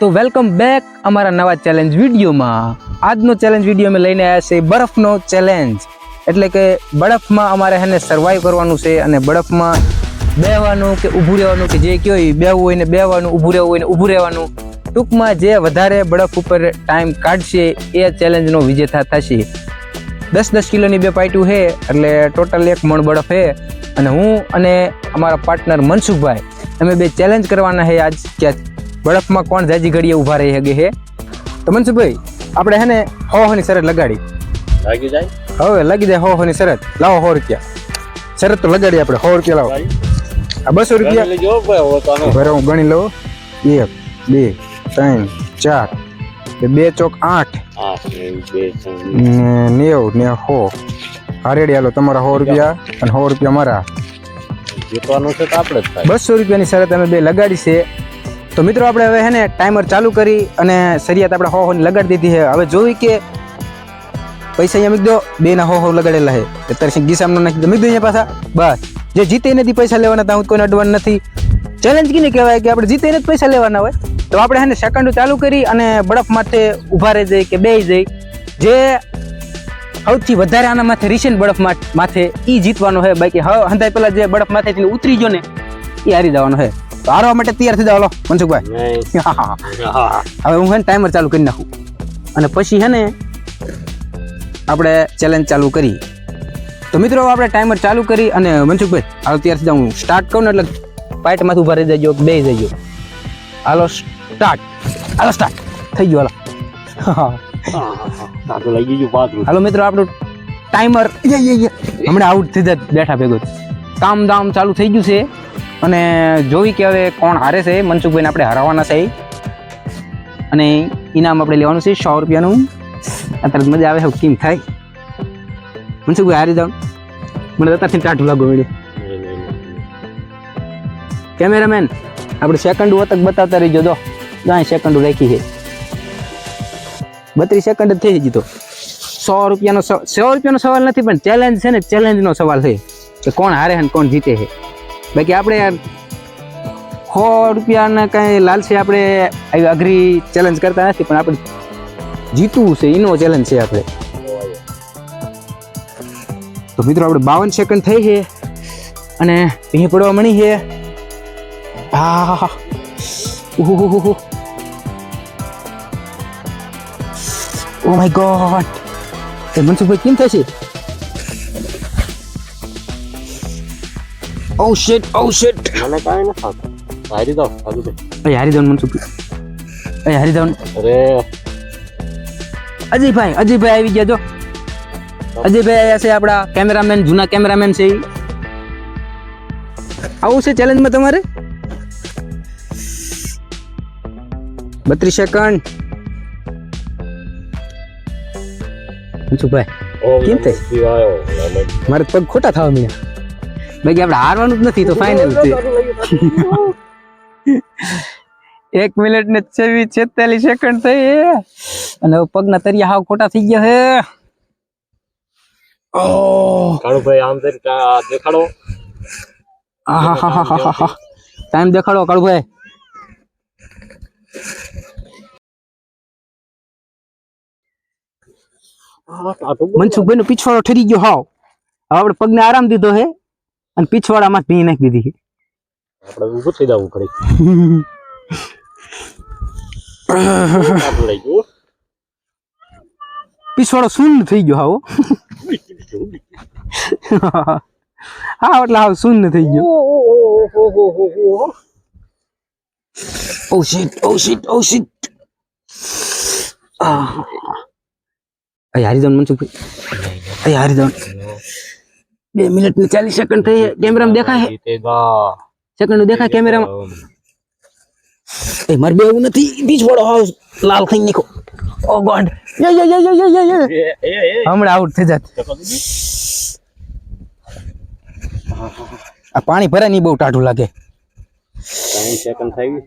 તો welcome back અમારા નવા ચેલેન્જ વિડીયોમાં. આજનો ચેલેન્જ વીડિયો અમે લઈને આવ્યા છે બરફનો ચેલેન્જ એટલે કે બરફમાં અમારે એને સર્વાઈવ કરવાનું છે અને બરફમાં બેહવાનું કે ઊભું રહેવાનું કે જે કયો એ બેહવું હોય ને બેહવાનું, ઊભું રહેવું હોય ને ઊભું રહેવાનું. ટૂંકમાં જે વધારે બરફ ઉપર ટાઈમ કાઢશે એ ચેલેન્જનો વિજેતા થશે. દસ દસ કિલોની બે પાઇટું છે એટલે ટોટલ એક મણ બરફ છે અને હું અને અમારા પાર્ટનર મનસુખભાઈ, અમે બે ચેલેન્જ કરવાના છે આજ. કે બરફમાં કોણ જાજી ઘડીએ ઊભા રહી શકે હે? તો મનસુભાઈ આપણે હે ને હો હોની શરત લગાડી. લાગી જાય? હવે લગી જાય હો હોની શરત. લાવો સો રૂપિયા. શરત તો લગાડી આપણે સો રૂપિયા લાવો. આ બસો રૂપિયા. બરાબર હું ગણી લઉં. એક બે ત્રણ ચાર બે ચોક આઠ. નેવ ને હો. હારેડી હાલો તમારા સો રૂપિયા અને સો રૂપિયા મારા. જીતવાનું છે તો આપણે બસો રૂપિયાની શરત અમે બે લગાડી છે. તો મિત્રો આપણે હવે હે ટાઈમર ચાલુ કરી અને શરિયાત આપણે હો હોની લગાડી દીધી છે. હવે જોઈ કે પૈસા અહીંયા મૂકી દો, બે ના હો હો લગાડેલા છે. અત્યારે સિંહ ગીસામાં નાખી દો મૂકી દો પાછા. બસ. જે જીતે નથી પૈસા લેવાના ત્યાં કોઈને અડવાનું નથી. ચેલેન્જ કીને કહેવાય કે આપણે જીતે જ પૈસા લેવાના હોય. તો આપણે હેને સેકન્ડ ચાલુ કરી અને બરફ માથે ઊભા રહી જાય કે બે જાય જે સૌથી વધારે આના માથે રીસેન્ટ બરફ માથ- એ જીતવાનો છે બાકી હંધાય પેલા જે બરફ માથે ઉતરી ગયો ને એ હારી જવાનો છે હારવા માટે તૈયાર થઈ જાવ મનસુખભાઈ. હવે હું હે ને ટાઈમર ચાલુ કરી નાખું. અને પછી હે ને આપણે ચેલેન્જ ચાલુ કરી. તો મિત્રો આપણે ટાઈમર ચાલુ કરી અને મનસુખભાઈ હાલો તૈયાર થઈ જાઉં હું સ્ટાર્ટ કરું ને એટલે પાઇટમાંથી ઊભા રહી જજો બે જજો. હાલો સ્ટાર્ટ હાલો સ્ટાર્ટ થઈ ગયો હાલો. હાલો મિત્રો આપણું ટાઈમર હમણાં આઉટ થઈ જાય બેઠા ભેગો જ. કામ દામ ચાલુ થઈ ગયું છે. અને જોઈ કે હવે કોણ હારે છે મનસુખભાઈને આપણે હરાવવાના છે. અને ઇનામ આપણે લેવાનું છે સો રૂપિયાનું. અત્યારે મજા આવે કેમ થાય. મનસુખભાઈ હારી જાઉં મને અત્યારથી ટાટું લાગુ મેળે નહીં, નહીં, નહીં. કેમેરામેન આપણે સેકન્ડ વતક બતાવતા રહીજો. જો ગાય સેકન્ડ રાખી છે. બત્રીસ સેકન્ડ જ થઈ જીતો સો રૂપિયાનો સો રૂપિયાનો સવાલ નથી પણ ચેલેન્જ છે ને ચેલેન્જનો સવાલ છે. કે કોણ હારે અને કોણ જીતે છે. બાકી આપણે સો રૂપિયાના કાંઈ લાલસી આપણે આવી અઘરી ચેલેન્જ કરતા નથી, પણ આપણે જીતવું છે, એનો ચેલેન્જ છે આપણે. તો મિત્રો, આપણે બાવન સેકન્ડ થઈ છે અને અહીં પડવા મળી છે. Ah. Oh my god Mansukhbhai, કેમ થશે? ઓ શિટ ઓ શિટ મને કાઈ ન થાતું હારી દો હારી દો એ હારી જાવ મનસુખભાઈ એ હારી દો અરે અજયભાઈ અજયભાઈ આવી ગયા જો અજયભાઈ આવ્યા છે આપણા કેમેરામેન જૂના કેમેરામેન છે આવું છે ચેલેન્જમાં તમારે બત્રીસ સેકન્ડ મનસુખભાઈ કેમ થાય? મારે પગ ખોટા થવા મળ્યા બાકી આપણે હારવાનું જ નથી તો ફાઇનલ છે. એક મિનિટ ને છવ્વીસ છેતાલીસ સેકન્ડ થઈ અને પગના તરિયા હાવ ખોટા થઈ ગયા હે. કાળુભાઈ આમ દેખાડો. ટાઈમ દેખાડો કળભાઈ. મનસુખભાઈ નો પીછવાડો ઠરી ગયો હાવ. હવે આપણે પગને આરામ દીધો છે અને પીછવાડામાં પી નાખી દીધી આપણે ઊભું થઈ જવું પડે. પીછવાડો શૂન્ય થઈ ગયો આવો. હા એટલે હાવ શૂન્ય થઈ ગયો. Oh shit oh shit oh shit અય હારી જાવ મનસુખભાઈ અય હારી જાવ બે મિનિટ ને ચાલીસ સેકન્ડ થઈ કેમેરામાં દેખાય જીતે જા. સેકન્ડ દેખાય કેમેરામાં એ મારે બે એવું નથી પીછવાડો હાવ લાલ થઈ નાખો ઓ ગોડ યે યે યે યે યે યે એ, એ, એ. હમણાં આઉટ થઈ જાત ચકો દીદી. આ પાણી ભરાય નહીં બહુ ટાઢું લાગે ત્રણ સેકન્ડ થઈ ગઈ.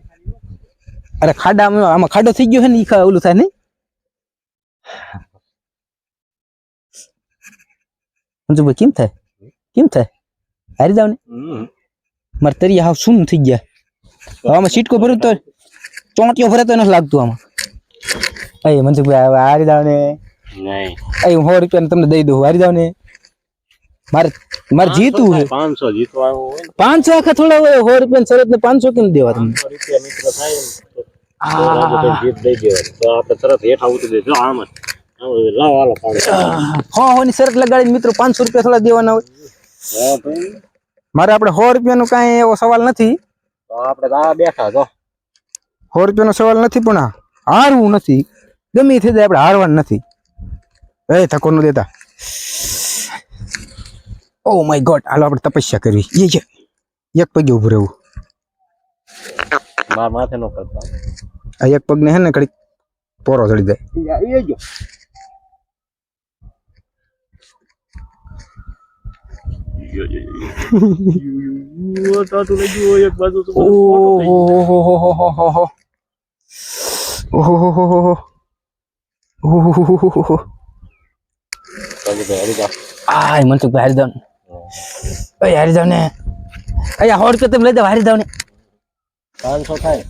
અરે ખાડામાં આમાં ખાડો થઈ ગયો છે ને ઈ ખા ઓલું થાય નહીં મંજુભાઈ કેમ થાય કેમ થાય હારી જાવ ને હમ. મારે તરી હાવ શું થઈ ગયા હવે આમાં સીટકો ભરું તો ચોંટિયો ફરે તો નથી લાગતું આમાં એ મનસુખભાઈ હવે હારી જાવ ને નહીં એ હું સો રૂપિયા તમને દઈ દઉં હારી જાવ ને મારે મારે જીતવું છે પાંચસો જીતવાનું હોય ને પાંચસો આખા થોડા હોય સો રૂપિયા શરત ને પાંચસો કેમ દેવા તમને પાંચસો રૂપિયા મિત્ર થાય ને તો તો લાગે તો જીત દઈ દેવાની તો આપણે તરત હેઠા ઉતરી દઈએ જો આમ જ આમ જ. લાવો હાલો પાંચસો હો હો ની શરત લગાડીને મિત્રો પાંચસો રૂપિયા થોડા દેવાના હોય હા ભાઈ મારે આપણે સો રૂપિયાનો કાંઈ એવો સવાલ નથી. આપણે બેઠા જો સો રૂપિયાનો સવાલ નથી પણ આ હારવું નથી. ગમે થઈ જાય આપણે હારવાનું નથી. એ ધક્કો ન દેતા. ઓ માય ગોડ હાલો આપણે તપસ્યા કરવી એ છે એક પગે ઊભું રહેવું. માથે નો કરતા. આ એક પગને હે ને ઘડીક પોરો ચડી જાય એ જો એક બાજુ તો ઓહોહોહોહોહોહો. ઓહોહોહોહો. ઓહોહોહોહો. આય મનસુખભાઈ હારી જાવ ને ઓય હારી જાવ ને અહીંયા હોડ કે તમે લઈ જાવ હારી ને પાંચસો થાય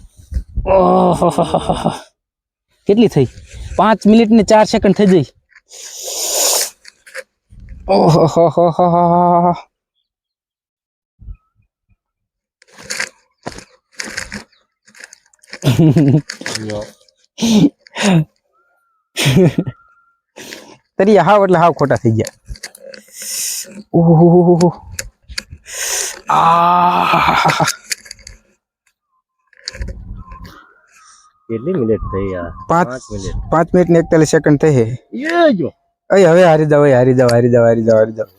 ઓહોહોહોહો. કેટલી થઈ પાંચ મિનિટ ને ચાર સેકન્ડ થઈ જઈ ઓહોહોહોહો. તરી હાવ એટલે હાવ ખોટા થઈ ગયા ઓહો આ કેટલી મિનિટ થઈ યાર પાંચ પાંચ મિનિટ પાંચ મિનિટ ને એકતાલીસ સેકન્ડ થઈ હે એ જો અય હવે હારી જાવ અય હારી જાવ હારી જાવ હારી જાવ હારી જાવ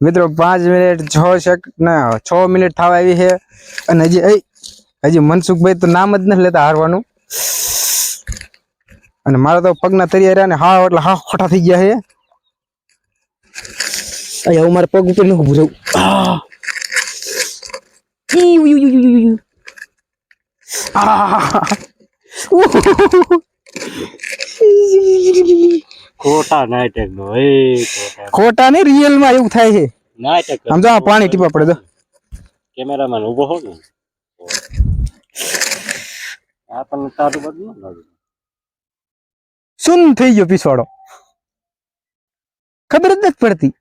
મિત્રો પાંચ મિનિટ છ સેક ના છ મિનિટ થવા આવી છે અને હજી અય હજી મનસુખભાઈ તો નામ જ નથી લેતા હારવાનું. અને મારા તો પગના તરિયા રહ્યા ને હા એટલે હા ખોટા થઈ ગયા છે. અહીંયા હું મારા પગ ઉપર નથી ઉઈ. આ ઉહ. ખોટા નાટક નો એ ખોટા. ને રિયલમાં એવું થાય છે. નાટક આમ પાણી ટીપા પડે તો કેમેરામેન ઊભો હો ને. આપણને તારું બધું ન થઈ ગયો પીછવાડો? ખબર જ નથી પડતી.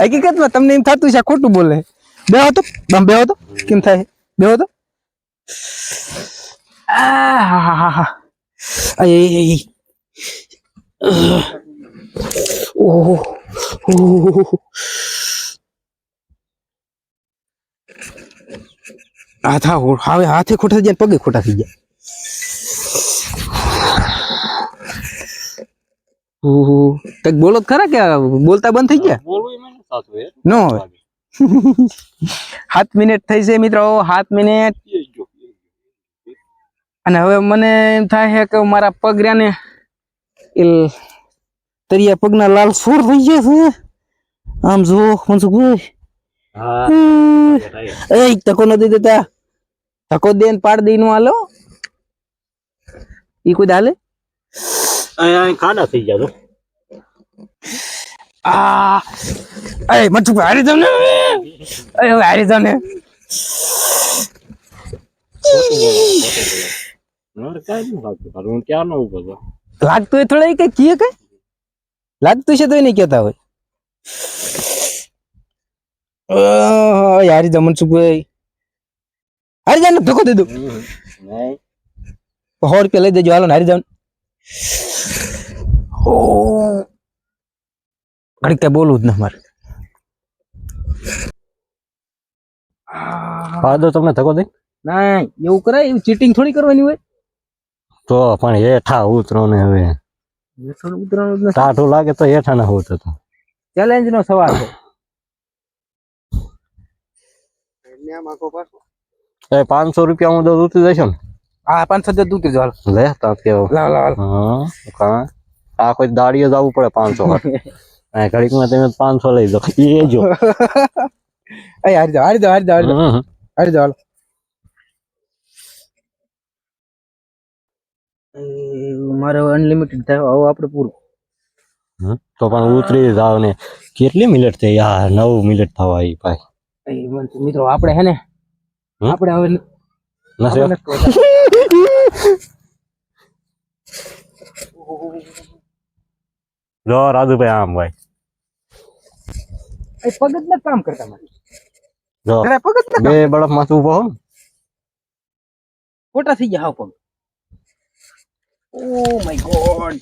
હકીકતમાં તમને એમ થતું છે ખોટું બોલે. બે હતો બે હતો કેમ થાય? બે હતો. ઓહો. હાથ હવે હાથે ખોટા થઈ જાય પગે ખોટા થઈ જાય. કંઈક બોલો ખરા કે બોલતા બંધ થઈ ગયા? નો હવે સાત મિનિટ થઈ છે મિત્રો સાત મિનિટ. અને હવે મને એમ થાય છે કે મારા પગ રહ્યા ને એ તરિયા પગના લાલ સોર થઈ ગયા છે. આમ જો મનસુખભાઈ હા ઉહ. થાય. એ તકો નથી દેતા. ધક્કો દે ને પાડ દઈ નું હાલો. ઈ કોઈ હાલે અહીં અહીં ખાડા થઈ ગયા જો આ એ મચુક હારી જાવ ને. એ હવે હારી જાવ ને. ખોટું બોલો, ખોટું બોલો. મારે કાંઈ નથી લાગતું. તારું હું ક્યારનો ઊભો છું. લાગતું હોય થોડા કઈ કીએ કઈ? લાગતું છે તો નહીં કેતા હોય. આહ, હારી જાવ મનસુખભાઈ. હારી જાવ ને ધોકો દે દો સો રૂપિયા લઈ દેજો હાલો ને હારી જાવ ઓ ઘડીક કઈ બોલવું જ ને મારે. ફાદો તમને ધક્કો દે. ના એવું કરાય? એવું ચીટિંગ થોડી કરવાની હોય? તો પણ હેઠા ઉતરો ને હવે. ટાઢું લાગે તો હેઠા ના હોત તો. ચેલેન્જ નો સવાલ છે. એ પાંચસો રૂપિયા હું તો ઉતરી જશો ને? હા પાંચસો દૂધ ઉતરી હાલો. લે તા કેવો. લાવ લાવ હા કા આ કોઈ દાડીએ જવું પડે પાંચસો ઘડીક ઘડીકમાં તમે પાંચસો લઈ દો એ જો. એ હારી જાવ મારે અનલિમિટેડ થાય હવે આપણે પૂરું. તો પણ ઉતરી જાવ ને. કેટલી મિનિટ થઈ? યાર નવ મિનિટ થવા આવી ભાઈ. મિત્રો આપણે હે ને? આપણે હવે. જો રાજુભાઈ આમ ભાઈ એ પગત ને કામ કરતા મારે. જો અરે પગ જ બે બળફમાં ઊભો હો ને. થઈ ગયા હાવ પગ. ઓ માય ગોડ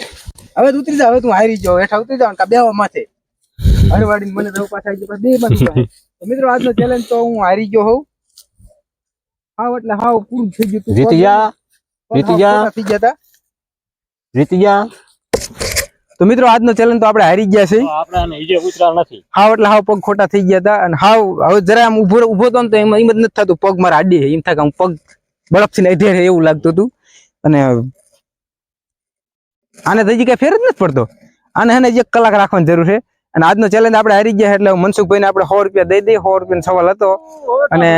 હવે તું ઉતરી જા હવે તું હારી જો હેઠા ઉતરી જાવ કા બેવા માથે. હરવાડીને મને તો પાછા આવી ગયો બે. તો મિત્રો આજનો ચેલેન્જ તો હું હારી ગયો હોઉં. હાવ એટલે હાવ પૂરું થઈ ગયું તું. થઈ ગયા મિત્રો આજનો ચેલેન્જ તો આપણે હારી ગયા છે આપણે આને ઈજે ઉતરા નથી. હાવ એટલે હાવ પગ ખોટા થઈ ગયા હતા અને હાવ હવે જરા આમ ઊભો ઊભો તો એમ એમ જ નથી થતું. પગ મારા આડી છે. એમ થાય કે આમ પગ બળપથી ને અઢેર એવું લાગતું હતું. અને આને તો હજી કઈ ફેર જ નથી પડતો. આને હે એક કલાક રાખવાની જરૂર છે. અને આજનો ચેલેન્જ આપણે હારી ગયા એટલે મનસુખભાઈને આપણે સો રૂપિયા દઈ દઈએ સો રૂપિયાનો સવાલ હતો. અને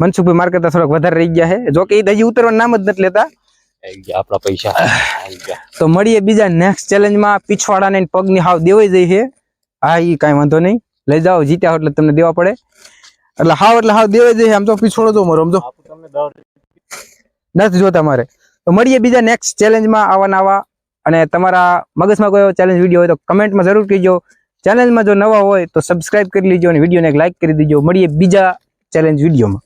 મનસુખભાઈ માર કરતા થોડાક વધારે રહી ગયા છે. જો કે એ હજી ઉતરવાનું નામ જ નથી લેતા. આવી ગયા આપણા પૈસા. આવી ગયા. તો મળીએ બીજા નેક્સ્ટ ચેલેન્જમાં પીછવાડાને ને પગની હાવ દેવાઈ જઈ છે. હા ઈ કાંઈ વાંધો નહીં. લઈ જાઓ જીત્યા હો એટલે તમને દેવા પડે. એટલે હાવ એટલે હાવ દેવાઈ જઈ છે. આમ તો પીછોડો તો મારો આમ તો. આપું તમને દસ નથી જોતા મારે. તો મળીએ બીજા નેક્સ્ટ ચેલેન્જમાં આવા નવા અને તમારા મગજમાં કોઈ ચેલેન્જ વીડિયો હોય તો કમેન્ટમાં જરૂર કહેજો. ચેલેન્જમાં જો નવા હોય તો સબસ્ક્રાઇબ કરી લેજો અને વિડીયોને એક લાઈક કરી દેજો. મળીએ બીજા ચેલેન્જ વિડીયોમાં